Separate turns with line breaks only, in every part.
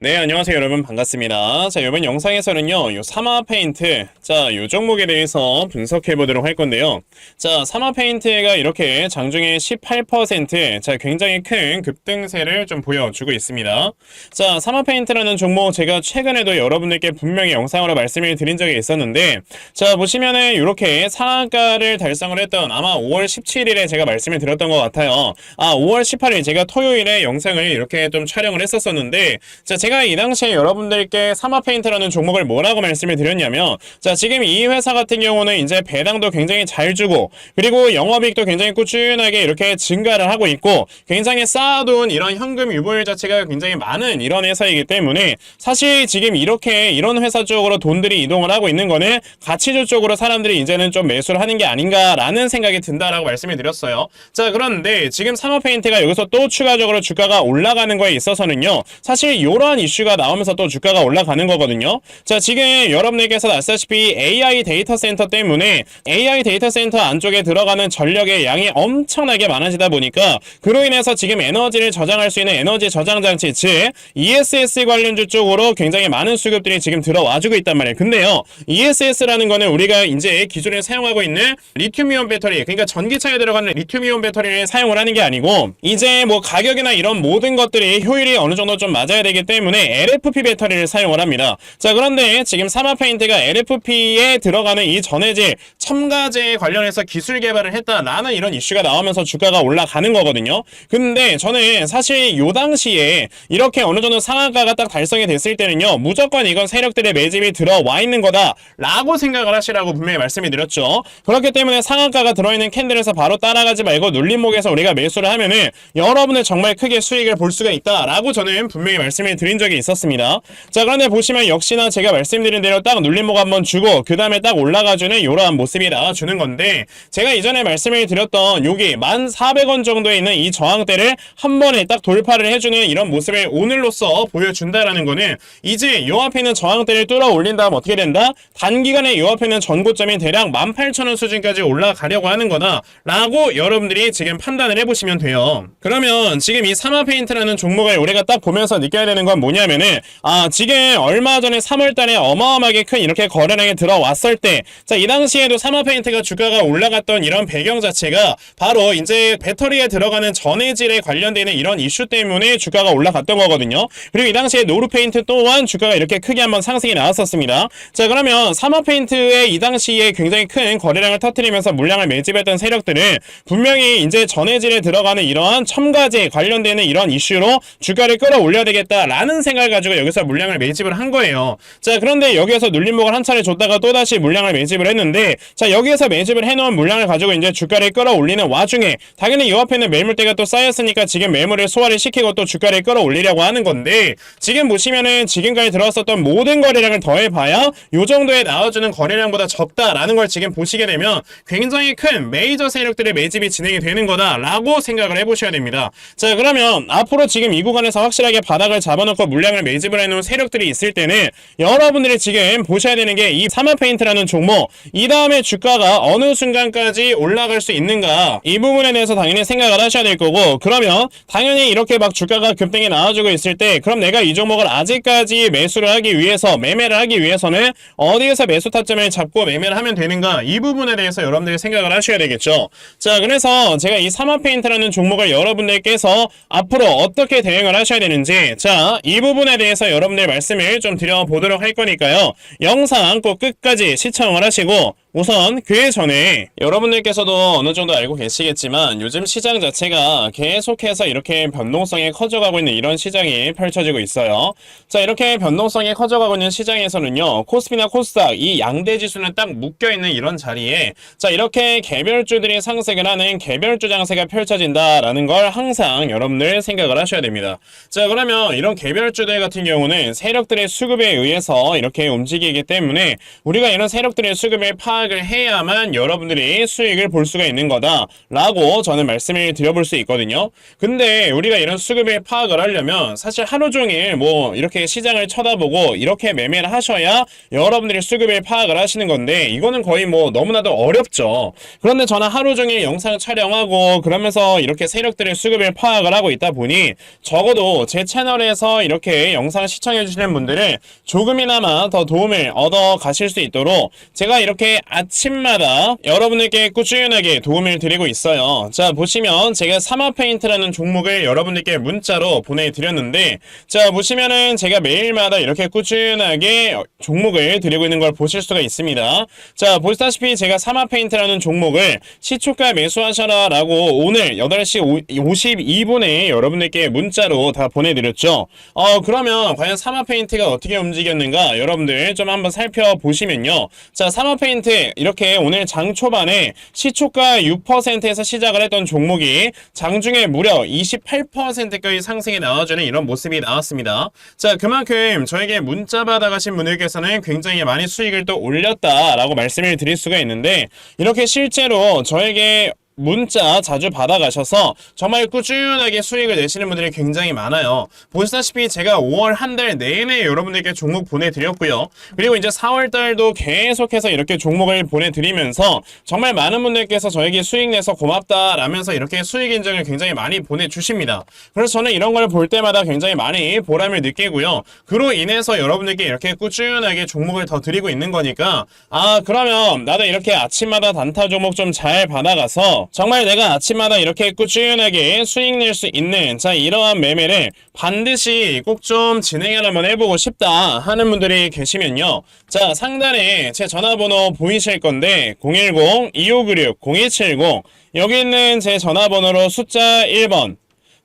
네, 안녕하세요, 여러분. 반갑습니다. 자, 이번 영상에서는요, 요 사마 페인트, 자, 요 종목에 대해서 분석해 보도록 할 건데요. 자, 사마 페인트가 이렇게 장중에 18%, 자, 굉장히 큰 급등세를 좀 보여주고 있습니다. 자, 사마 페인트라는 종목 제가 최근에도 여러분들께 분명히 영상으로 말씀을 드린 적이 있었는데, 자, 보시면은 이렇게 상한가를 달성을 했던 아마 5월 17일에 제가 말씀을 드렸던 것 같아요. 아, 5월 18일 제가 토요일에 영상을 이렇게 좀 촬영을 했었었는데, 자, 제가 이 당시에 여러분들께 사마페인트라는 종목을 뭐라고 말씀을 드렸냐면 자 지금 이 회사 같은 경우는 이제 배당도 굉장히 잘 주고 그리고 영업이익도 굉장히 꾸준하게 이렇게 증가를 하고 있고 굉장히 쌓아둔 이런 현금 유보율 자체가 굉장히 많은 이런 회사이기 때문에 사실 지금 이렇게 이런 회사 쪽으로 돈들이 이동을 하고 있는 거는 가치주 쪽으로 사람들이 이제는 좀 매수를 하는 게 아닌가라는 생각이 든다라고 말씀을 드렸어요. 자 그런데 지금 사마페인트가 여기서 또 추가적으로 주가가 올라가는 거에 있어서는요 사실 이 러한 이슈가 나오면서 또 주가가 올라가는 거거든요. 자, 지금 여러분들께서 아시다시피 AI 데이터 센터 때문에 AI 데이터 센터 안쪽에 들어가는 전력의 양이 엄청나게 많아지다 보니까 그로 인해서 지금 에너지를 저장할 수 있는 에너지 저장 장치, 즉 ESS 관련주 쪽으로 굉장히 많은 수급들이 지금 들어와주고 있단 말이에요. 근데요, ESS라는 거는 우리가 이제 기존에 사용하고 있는 리튬이온 배터리, 그러니까 전기차에 들어가는 리튬이온 배터리를 사용을 하는 게 아니고 이제 뭐 가격이나 이런 모든 것들이 효율이 어느 정도 좀 맞아야 되기 때문에 LFP 배터리를 사용을 합니다. 자 그런데 지금 사마페인트가 LFP에 들어가는 이 전해질 첨가제에 관련해서 기술 개발을 했다라는 이런 이슈가 나오면서 주가가 올라가는 거거든요. 근데 저는 사실 요 당시에 이렇게 어느 정도 상한가가 딱 달성이 됐을 때는요 무조건 이건 세력들의 매집이 들어와 있는 거다라고 생각을 하시라고 분명히 말씀을 드렸죠. 그렇기 때문에 상한가가 들어있는 캔들에서 바로 따라가지 말고 눌림목에서 우리가 매수를 하면은 여러분은 정말 크게 수익을 볼 수가 있다라고 저는 분명히 말씀을 드린 적이 있었습니다. 자 그런데 보시면 역시나 제가 말씀드린 대로 딱 눌림목 한번 주고 그 다음에 딱 올라가주는 이러한 모습이 나와주는 건데 제가 이전에 말씀을 드렸던 여기 1,400원 정도에 있는 이 저항대를 한 번에 딱 돌파를 해주는 이런 모습을 오늘로써 보여준다라는 거는 이제 요 앞에 있는 저항대를 뚫어 올린 다음 어떻게 된다? 단기간에 요 앞에 있는 전고점이 대략 18,000원 수준까지 올라가려고 하는 거다 라고 여러분들이 지금 판단을 해보시면 돼요 그러면 지금 이 사마페인트라는 종목을 우리가 딱 보면서 느껴야 되는 건 뭐냐 면은 아 지금 얼마 전에 3월달에 어마어마하게 큰 이렇게 거래량이 들어왔을 때 자 이 당시에도 사마페인트가 주가가 올라갔던 이런 배경 자체가 바로 이제 배터리에 들어가는 전해질에 관련되는 이런 이슈 때문에 주가가 올라갔던 거거든요. 그리고 이 당시에 노루페인트 또한 주가가 이렇게 크게 한번 상승이 나왔었습니다. 자 그러면 사마페인트의 이 당시에 굉장히 큰 거래량을 터뜨리면서 물량을 매집했던 세력들은 분명히 이제 전해질에 들어가는 이러한 첨가제 관련되는 이런 이슈로 주가를 끌어올려야 되겠다라는 생각을 가지고 여기서 물량을 매집을 한 거예요. 자 그런데 여기에서 눌림목을 한 차례 줬다가 또다시 물량을 매집을 했는데 자 여기에서 매집을 해놓은 물량을 가지고 이제 주가를 끌어올리는 와중에 당연히 이 앞에는 매물대가 또 쌓였으니까 지금 매물을 소화를 시키고 또 주가를 끌어올리려고 하는 건데 지금 보시면은 지금까지 들어왔었던 모든 거래량을 더해봐야 요 정도에 나와주는 거래량보다 적다라는 걸 지금 보시게 되면 굉장히 큰 메이저 세력들의 매집이 진행이 되는 거다라고 생각을 해보셔야 됩니다. 자 그러면 앞으로 지금 이 구간에서 확실하게 바닥을 잡아놓고 물량을 매집을 해놓은 세력들이 있을 때는 여러분들이 지금 보셔야 되는 게 이 사마 페인트라는 종목 이 다음에 주가가 어느 순간까지 올라갈 수 있는가 이 부분에 대해서 당연히 생각을 하셔야 될 거고 그러면 당연히 이렇게 막 주가가 급등이 나와주고 있을 때 그럼 내가 이 종목을 아직까지 매수를 하기 위해서 매매를 하기 위해서는 어디에서 매수 타점을 잡고 매매를 하면 되는가 이 부분에 대해서 여러분들이 생각을 하셔야 되겠죠. 자 그래서 제가 이 사마 페인트라는 종목을 여러분들께서 앞으로 어떻게 대응을 하셔야 되는지 자이 부분에 대해서 여러분들 말씀을 좀 드려보도록 할 거니까요. 영상 꼭 끝까지 시청을 하시고 우선 그 전에 여러분들께서도 어느 정도 알고 계시겠지만 요즘 시장 자체가 계속해서 이렇게 변동성이 커져가고 있는 이런 시장이 펼쳐지고 있어요. 자 이렇게 변동성이 커져가고 있는 시장에서는요 코스피나 코스닥 이 양대 지수는 딱 묶여 있는 이런 자리에 자 이렇게 개별주들이 상승을 하는 개별주 장세가 펼쳐진다라는 걸 항상 여러분들 생각을 하셔야 됩니다. 자 그러면 이런 개별주들 같은 경우는 세력들의 수급에 의해서 이렇게 움직이기 때문에 우리가 이런 세력들의 수급을 파악 파악을 해야만 여러분들이 수익을 볼 수가 있는 거다라고 저는 말씀을 드려볼 수 있거든요. 근데 우리가 이런 수급을 파악을 하려면 사실 하루 종일 뭐 이렇게 시장을 쳐다보고 이렇게 매매를 하셔야 여러분들이 수급을 파악을 하시는 건데 이거는 거의 뭐 너무나도 어렵죠. 그런데 저는 하루 종일 영상 촬영하고 그러면서 이렇게 세력들의 수급을 파악을 하고 있다 보니 적어도 제 채널에서 이렇게 영상 시청해 주시는 분들을 조금이나마 더 도움을 얻어 가실 수 있도록 제가 이렇게 아침마다 여러분들께 꾸준하게 도움을 드리고 있어요. 자, 보시면 제가 사마 페인트라는 종목을 여러분들께 문자로 보내드렸는데 자, 보시면은 제가 매일마다 이렇게 꾸준하게 종목을 드리고 있는 걸 보실 수가 있습니다. 자, 보시다시피 제가 사마 페인트라는 종목을 시초가 매수하셔라 라고 오늘 8시 52분에 여러분들께 문자로 다 보내드렸죠. 어, 그러면 과연 사마 페인트가 어떻게 움직였는가 여러분들 좀 한번 살펴보시면요. 자, 사마 페인트 이렇게 오늘 장 초반에 시초가 6%에서 시작을 했던 종목이 장중에 무려 28%까지 상승이 나와주는 이런 모습이 나왔습니다. 자, 그만큼 저에게 문자 받아가신 분들께서는 굉장히 많이 수익을 또 올렸다라고 말씀을 드릴 수가 있는데 이렇게 실제로 저에게 문자 자주 받아가셔서 정말 꾸준하게 수익을 내시는 분들이 굉장히 많아요. 보시다시피 제가 5월 한 달 내내 여러분들께 종목 보내드렸고요. 그리고 이제 4월 달도 계속해서 이렇게 종목을 보내드리면서 정말 많은 분들께서 저에게 수익 내서 고맙다라면서 이렇게 수익 인증을 굉장히 많이 보내주십니다. 그래서 저는 이런 걸 볼 때마다 굉장히 많이 보람을 느끼고요. 그로 인해서 여러분들께 이렇게 꾸준하게 종목을 더 드리고 있는 거니까 아 그러면 나도 이렇게 아침마다 단타 종목 좀 잘 받아가서 정말 내가 아침마다 이렇게 꾸준하게 수익 낼 수 있는 자 이러한 매매를 반드시 꼭 좀 진행을 한번 해보고 싶다 하는 분들이 계시면요. 자 상단에 제 전화번호 보이실 건데 010-2596-0170 여기 있는 제 전화번호로 숫자 1번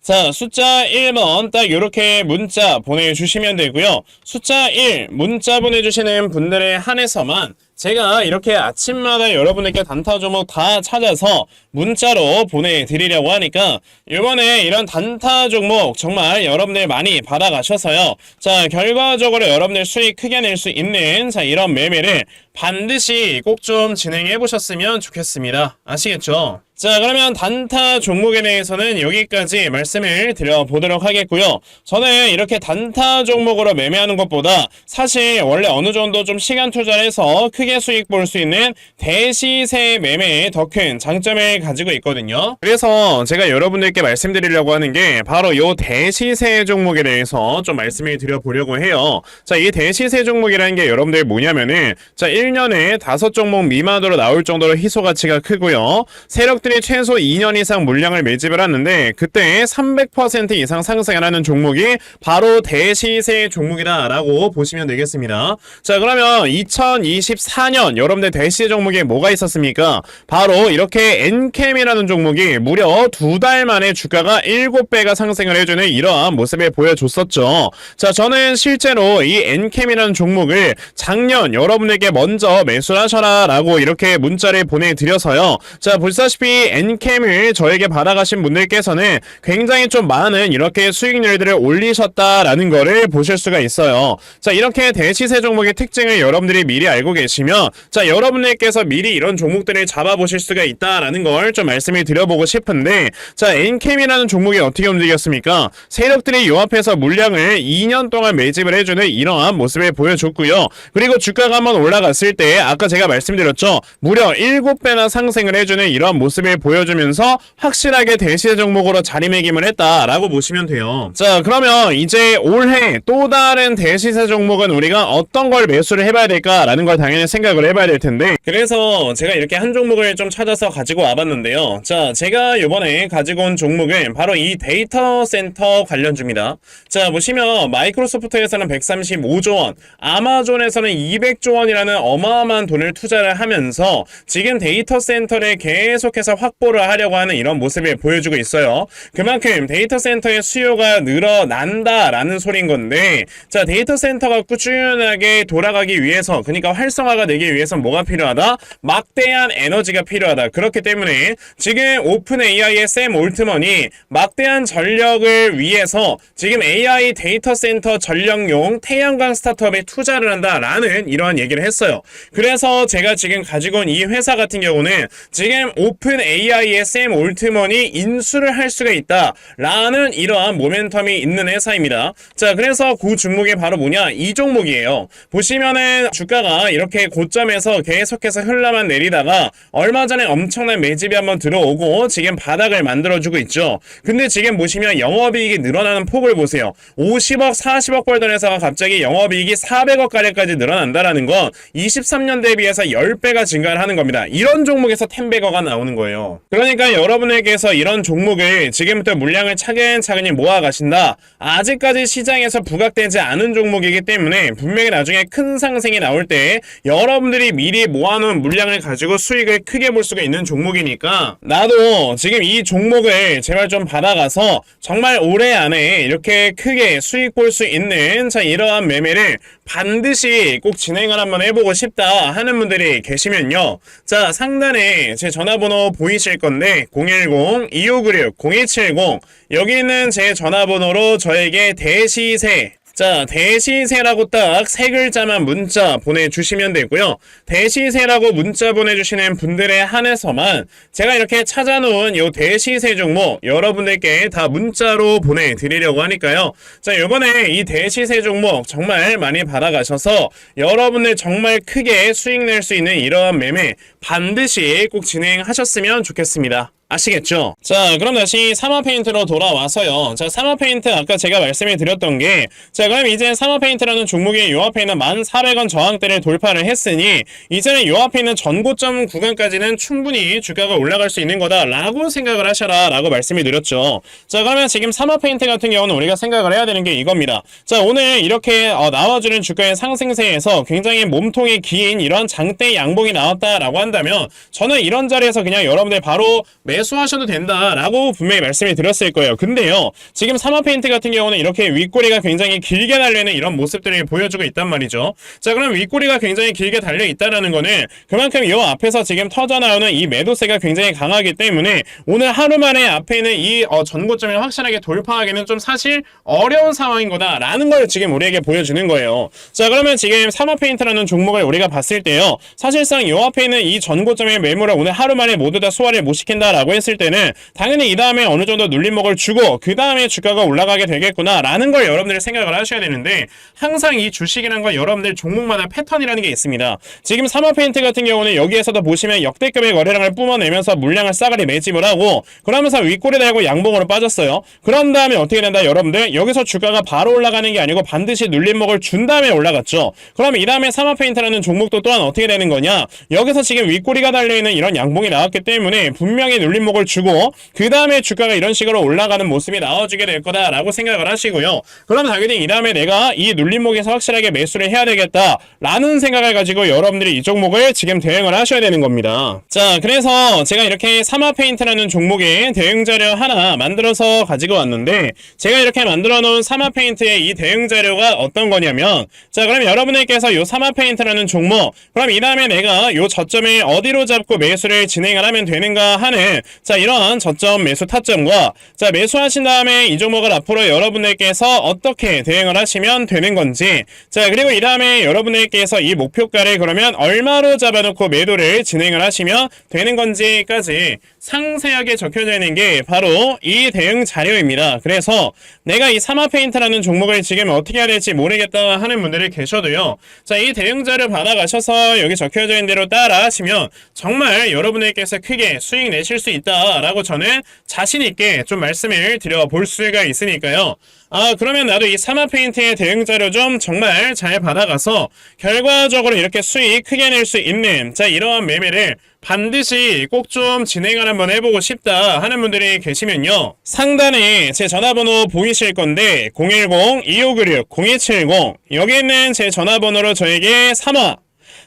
자, 숫자 1번 딱 이렇게 문자 보내주시면 되고요. 숫자 1 문자 보내주시는 분들에 한해서만 제가 이렇게 아침마다 여러분에게 단타 종목 다 찾아서 문자로 보내드리려고 하니까 이번에 이런 단타 종목 정말 여러분들 많이 받아가셔서요. 자, 결과적으로 여러분들 수익 크게 낼 수 있는 자, 이런 매매를 반드시 꼭 좀 진행해 보셨으면 좋겠습니다. 아시겠죠? 자, 그러면 단타 종목에 대해서는 여기까지 말씀을 드려보도록 하겠고요. 저는 이렇게 단타 종목으로 매매하는 것보다 사실 원래 어느 정도 좀 시간 투자를 해서 크게 수익 볼 수 있는 대시세 매매에 더 큰 장점을 가지고 있거든요. 그래서 제가 여러분들께 말씀드리려고 하는 게 바로 이 대시세 종목에 대해서 좀 말씀을 드려보려고 해요. 자, 이 대시세 종목이라는 게 여러분들 뭐냐면은 자, 1년에 다섯 종목 미만으로 나올 정도로 희소 가치가 크고요. 세력들이 최소 2년 이상 물량을 매집을 하는데 그때 300% 이상 상승을 하는 종목이 바로 대시세 종목이다라고 보시면 되겠습니다. 자, 그러면 2024년 여러분들 대시세 종목에 뭐가 있었습니까? 바로 이렇게 엔캠이라는 종목이 무려 두 달 만에 주가가 7배가 상승을 해주는 이러한 모습을 보여줬었죠. 자, 저는 실제로 이 엔캠이라는 종목을 작년 여러분에게 먼저 매수하셔라 라고 이렇게 문자를 보내드려서요. 자, 보시다시피 엔캠을 저에게 받아가신 분들께서는 굉장히 좀 많은 이렇게 수익률들을 올리셨다라는 거를 보실 수가 있어요. 자, 이렇게 대시세 종목의 특징을 여러분들이 미리 알고 계시면 자, 여러분들께서 미리 이런 종목들을 잡아보실 수가 있다라는 걸 좀 말씀을 드려보고 싶은데 자, 엔캠이라는 종목이 어떻게 움직였습니까? 세력들이 요 앞에서 물량을 2년 동안 매집을 해주는 이러한 모습을 보여줬고요. 그리고 주가가 한번 올라갔을 때 아까 제가 말씀드렸죠. 무려 7배나 상승을 해주는 이러한 모습 을 보여주면서 확실하게 대시세 종목으로 자리매김을 했다라고 보시면 돼요. 자, 그러면 이제 올해 또 다른 대시세 종목은 우리가 어떤 걸 매수를 해봐야 될까라는 걸 당연히 생각을 해봐야 될 텐데 그래서 제가 이렇게 한 종목을 좀 찾아서 가지고 와봤는데요. 자, 제가 이번에 가지고 온 종목은 바로 이 데이터 센터 관련주입니다. 자, 보시면 마이크로소프트에서는 135조 원, 아마존에서는 200조 원이라는 어마어마한 돈을 투자를 하면서 지금 데이터 센터를 계속해서 계속 확보를 하려고 하는 이런 모습을 보여주고 있어요. 그만큼 데이터 센터의 수요가 늘어난다라는 소린 건데 자 데이터 센터가 꾸준하게 돌아가기 위해서 그러니까 활성화가 되기 위해서 뭐가 필요하다? 막대한 에너지가 필요하다. 그렇기 때문에 지금 오픈 AI의 샘 올트먼이 막대한 전력을 위해서 지금 AI 데이터 센터 전력용 태양광 스타트업에 투자를 한다라는 이러한 얘기를 했어요. 그래서 제가 지금 가지고 온 이 회사 같은 경우는 지금 오픈 AI의 샘 올트먼이 인수를 할 수가 있다라는 이러한 모멘텀이 있는 회사입니다. 자, 그래서 그 종목이 바로 뭐냐? 이 종목이에요. 보시면은 주가가 이렇게 고점에서 계속해서 흘러만 내리다가 얼마 전에 엄청난 매집이 한번 들어오고 지금 바닥을 만들어주고 있죠. 근데 지금 보시면 영업이익이 늘어나는 폭을 보세요. 50억, 40억 벌던 회사가 갑자기 영업이익이 400억 가량까지 늘어난다라는 건 23년 대비해서 10배가 증가를 하는 겁니다. 이런 종목에서 10배거가 나오는 거예요. 그러니까 여러분에게서 이런 종목을 지금부터 물량을 차근차근히 모아 가신다. 아직까지 시장에서 부각되지 않은 종목이기 때문에 분명히 나중에 큰 상승이 나올 때 여러분들이 미리 모아놓은 물량을 가지고 수익을 크게 볼 수가 있는 종목이니까 나도 지금 이 종목을 제발 좀 받아가서 정말 올해 안에 이렇게 크게 수익 볼 수 있는 자 이러한 매매를 반드시 꼭 진행을 한번 해보고 싶다 하는 분들이 계시면요. 자 상단에 제 전화번호 보이실 건데 010-2596-0270 여기 있는 제 전화번호로 저에게 대시세 자, 대시세라고 딱 세 글자만 문자 보내주시면 되고요. 대시세라고 문자 보내주시는 분들에 한해서만 제가 이렇게 찾아놓은 요 대시세 종목 여러분들께 다 문자로 보내드리려고 하니까요. 자, 요번에 이 대시세 종목 정말 많이 받아가셔서 여러분들 정말 크게 수익 낼 수 있는 이러한 매매 반드시 꼭 진행하셨으면 좋겠습니다. 아시겠죠? 자, 그럼 다시 사마 페인트로 돌아와서요. 자, 사마 페인트 아까 제가 말씀을 드렸던 게, 자, 그럼 이제 사마 페인트라는 종목이 요 앞에 있는 1,400원 저항대를 돌파를 했으니, 이제는 요 앞에 있는 전고점 구간까지는 충분히 주가가 올라갈 수 있는 거다 라고 생각을 하셔라 라고 말씀을 드렸죠. 자, 그러면 지금 사마 페인트 같은 경우는 우리가 생각을 해야 되는 게 이겁니다. 자, 오늘 이렇게 어, 나와주는 주가의 상승세에서 굉장히 몸통이 긴 이런 장대 양봉이 나왔다라고 한다 면, 저는 이런 자리에서 그냥 여러분들 바로 매수하셔도 된다라고 분명히 말씀을 드렸을 거예요. 근데요, 지금 사마 페인트 같은 경우는 이렇게 윗꼬리가 굉장히 길게 달려있는 이런 모습들을 보여주고 있단 말이죠. 자, 그럼 윗꼬리가 굉장히 길게 달려 있다라는 거는 그만큼 이 앞에서 지금 터져 나오는 이 매도세가 굉장히 강하기 때문에 오늘 하루 만에 앞에 있는 이 어, 전고점을 확실하게 돌파하기는 좀 사실 어려운 상황인 거다라는 걸 지금 우리에게 보여주는 거예요. 자, 그러면 지금 사마 페인트라는 종목을 우리가 봤을 때요, 사실상 이 앞에 있는 이 전고점의 매물을 오늘 하루 만에 모두 다 소화를 못 시킨다라고 했을 때는 당연히 이 다음에 어느 정도 눌림목을 주고 그 다음에 주가가 올라가게 되겠구나라는 걸 여러분들이 생각을 하셔야 되는데 항상 이 주식이라는 건 여러분들 종목마다 패턴이라는 게 있습니다. 지금 사마페인트 같은 경우는 여기에서도 보시면 역대급의 거래량을 뿜어내면서 물량을 싸그리 매집을 하고 그러면서 윗꼬리 달고 양봉으로 빠졌어요. 그런 다음에 어떻게 된다 여러분들 여기서 주가가 바로 올라가는 게 아니고 반드시 눌림목을 준 다음에 올라갔죠. 그럼 이 다음에 사마페인트라는 종목도 또한 어떻게 되는 거냐 여기서 지금 윗꼬리가 달려있는 이런 양봉이 나왔기 때문에 분명히 눌림목을 주고 그 다음에 주가가 이런 식으로 올라가는 모습이 나와주게 될 거다라고 생각을 하시고요. 그럼 당연히 이 다음에 내가 이 눌림목에서 확실하게 매수를 해야 되겠다라는 생각을 가지고 여러분들이 이 종목을 지금 대응을 하셔야 되는 겁니다. 자, 그래서 제가 이렇게 사마페인트라는 종목의 대응 자료 하나 만들어서 가지고 왔는데 제가 이렇게 만들어 놓은 사마페인트의 이 대응 자료가 어떤 거냐면 자, 그럼 여러분들께서 이 사마페인트라는 종목 그럼 이 다음에 내가 이 저점을 어디로 잡고 매수를 진행을 하면 되는가 하는 자, 이러한 저점 매수 타점과 자, 매수하신 다음에 이 종목을 앞으로 여러분들께서 어떻게 대응을 하시면 되는 건지 자, 그리고 이 다음에 여러분들께서 이 목표가를 그러면 얼마로 잡아놓고 매도를 진행을 하시면 되는 건지까지 상세하게 적혀져 있는 게 바로 이 대응 자료입니다. 그래서 내가 이 사마 페인트라는 종목을 지금 어떻게 해야 될지 모르겠다 하는 분들이 계셔도요. 자, 이 대응 자료 받아가셔서 여기 적혀져 있는 대로 따라 하시면 정말 여러분들께서 크게 수익 내실 수 있다라고 저는 자신 있게 좀 말씀을 드려볼 수가 있으니까요. 아, 그러면 나도 이 사마페인트의 대응 자료 좀 정말 잘 받아가서 결과적으로 이렇게 수익 크게 낼 수 있는 자, 이러한 매매를 반드시 꼭 좀 진행을 한번 해보고 싶다 하는 분들이 계시면요. 상단에 제 전화번호 보이실 건데 010-2596-0270 여기 있는 제 전화번호로 저에게 3화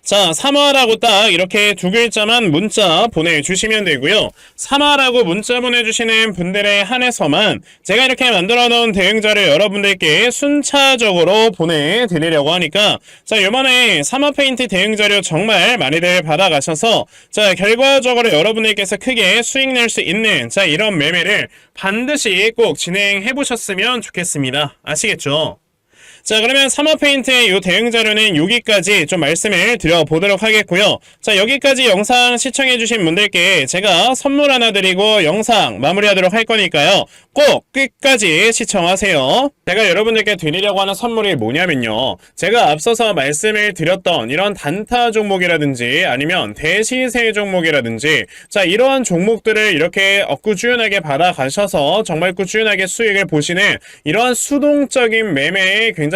자, 3화라고 딱 이렇게 두 글자만 문자 보내주시면 되고요. 3화라고 문자 보내주시는 분들에 한해서만 제가 이렇게 만들어 놓은 대응자를 여러분들께 순차적으로 보내드리려고 하니까 자, 요번에 3화 페인트 대응 자료 정말 많이들 받아가셔서 자, 결과적으로 여러분들께서 크게 수익 낼 수 있는 자, 이런 매매를 반드시 꼭 진행해 보셨으면 좋겠습니다. 아시겠죠? 자 그러면 3화 페인트의 요 대응 자료는 여기까지 좀 말씀을 드려보도록 하겠고요. 자 여기까지 영상 시청해주신 분들께 제가 선물 하나 드리고 영상 마무리하도록 할 거니까요. 꼭 끝까지 시청하세요. 제가 여러분들께 드리려고 하는 선물이 뭐냐면요. 제가 앞서서 말씀을 드렸던 이런 단타 종목이라든지 아니면 대시세 종목이라든지 자 이러한 종목들을 이렇게 꾸준하게 받아가셔서 정말 꾸준하게 수익을 보시는 이러한 수동적인 매매에 굉장히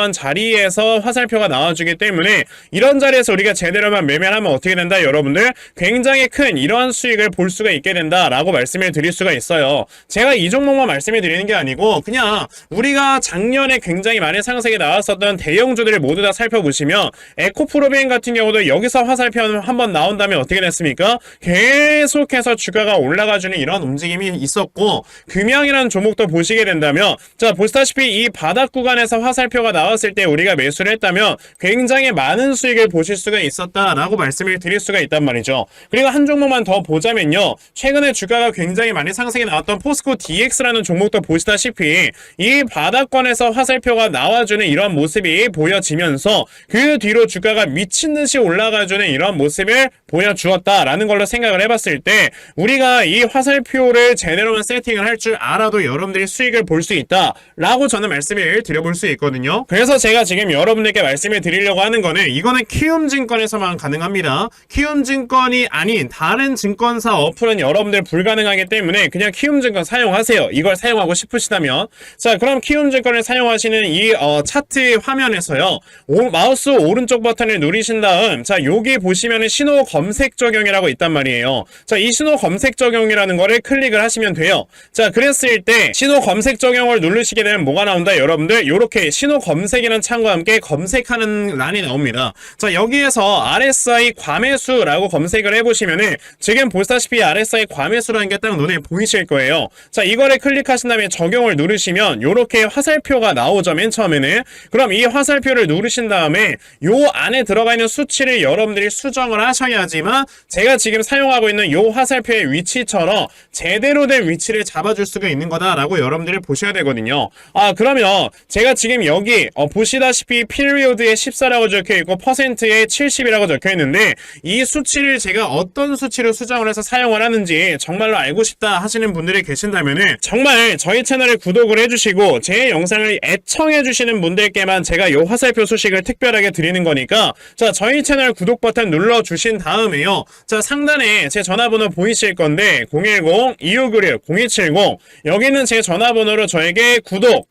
러한 자리에서 화살표가 나와주기 때문에 이런 자리에서 우리가 제대로만 매매를 하면 어떻게 된다 여러분들 굉장히 큰 이러한 수익을 볼 수가 있게 된다라고 말씀을 드릴 수가 있어요 제가 이 종목만 말씀을 드리는 게 아니고 그냥 우리가 작년에 굉장히 많은 상승이 나왔었던 대형주들을 모두 다 살펴보시면 에코프로비엔 같은 경우도 여기서 화살표 한번 나온다면 어떻게 됐습니까? 계속해서 주가가 올라가주는 이런 움직임이 있었고 금양이라는 종목도 보시게 된다면 자 보시다시피 이 바닥 구간에서 화살표가 나 왔을 때 우리가 매수를 했다면 굉장히 많은 수익을 보실 수가 있었다라고 말씀을 드릴 수가 있단 말이죠. 그리고 한 종목만 더 보자면요. 최근에 주가가 굉장히 많이 상승이 나왔던 포스코 DX라는 종목도 보시다시피 이 바닥권에서 화살표가 나와주는 이런 모습이 보여지면서 그 뒤로 주가가 미친 듯이 올라가주는 이런 모습을 보여주었다라는 걸로 생각을 해봤을 때 우리가 이 화살표를 제대로만 세팅을 할 줄 알아도 여러분들이 수익을 볼 수 있다라고 저는 말씀을 드려볼 수 있거든요. 그래서 제가 지금 여러분들께 말씀을 드리려고 하는 거는 이거는 키움증권에서만 가능합니다. 키움증권이 아닌 다른 증권사 어플은 여러분들 불가능하기 때문에 그냥 키움증권 사용하세요. 이걸 사용하고 싶으시다면 자 그럼 키움증권을 사용하시는 이 어, 차트 화면에서요 오, 마우스 오른쪽 버튼을 누르신 다음 자 여기 보시면은 신호 검색 적용이라고 있단 말이에요. 자 이 신호 검색 적용이라는 거를 클릭을 하시면 돼요. 자 그랬을 때 신호 검색 적용을 누르시게 되면 뭐가 나온다 여러분들 요렇게 신호 검색 이라는 창과 함께 검색하는 란이 나옵니다. 자 여기에서 RSI 과매수라고 검색을 해보시면은 지금 보시다시피 RSI 과매수라는 게 딱 눈에 보이실 거예요. 자 이거를 클릭하신 다음에 적용을 누르시면 요렇게 화살표가 나오죠 맨 처음에는 그럼 이 화살표를 누르신 다음에 요 안에 들어가 있는 수치를 여러분들이 수정을 하셔야지만 제가 지금 사용하고 있는 요 화살표의 위치처럼 제대로 된 위치를 잡아줄 수가 있는 거다라고 여러분들이 보셔야 되거든요. 아 그러면 제가 지금 여기 어, 보시다시피 피리오드에 14라고 적혀 있고 퍼센트에 70이라고 적혀 있는데 이 수치를 제가 어떤 수치로 수정을 해서 사용을 하는지 정말로 알고 싶다 하시는 분들이 계신다면은 정말 저희 채널을 구독을 해주시고 제 영상을 애청해 주시는 분들께만 제가 요 화살표 소식을 특별하게 드리는 거니까 자 저희 채널 구독 버튼 눌러 주신 다음에요. 자 상단에 제 전화번호 보이실 건데 010-2596-0270 여기는 제 전화번호로 저에게 구독